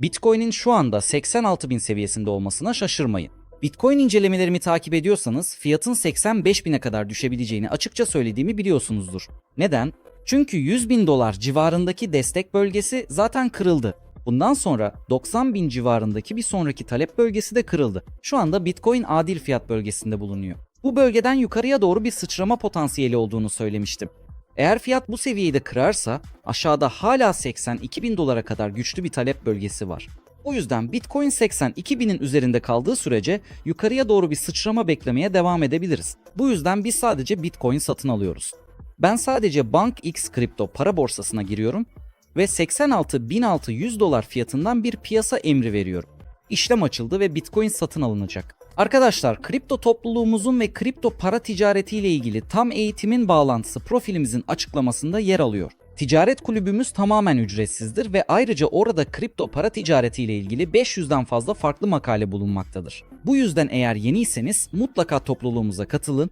Bitcoin'in şu anda 86 bin seviyesinde olmasına şaşırmayın. Bitcoin incelemelerimi takip ediyorsanız fiyatın 85 bine kadar düşebileceğini açıkça söylediğimi biliyorsunuzdur. Neden? Çünkü 100 bin dolar civarındaki destek bölgesi zaten kırıldı. Bundan sonra 90 bin civarındaki bir sonraki talep bölgesi de kırıldı. Şu anda Bitcoin adil fiyat bölgesinde bulunuyor. Bu bölgeden yukarıya doğru bir sıçrama potansiyeli olduğunu söylemiştim. Eğer fiyat bu seviyeyi de kırarsa aşağıda hala 82 bin dolara kadar güçlü bir talep bölgesi var. O yüzden Bitcoin 82 binin üzerinde kaldığı sürece yukarıya doğru bir sıçrama beklemeye devam edebiliriz. Bu yüzden biz sadece Bitcoin satın alıyoruz. Ben sadece BankX kripto para borsasına giriyorum ve 86.600 dolar fiyatından bir piyasa emri veriyorum. İşlem açıldı ve Bitcoin satın alınacak. Arkadaşlar kripto topluluğumuzun ve kripto para ticaretiyle ilgili tam eğitimin bağlantısı profilimizin açıklamasında yer alıyor. Ticaret kulübümüz tamamen ücretsizdir ve ayrıca orada kripto para ticaretiyle ilgili 500'den fazla farklı makale bulunmaktadır. Bu yüzden eğer yeniyseniz mutlaka topluluğumuza katılın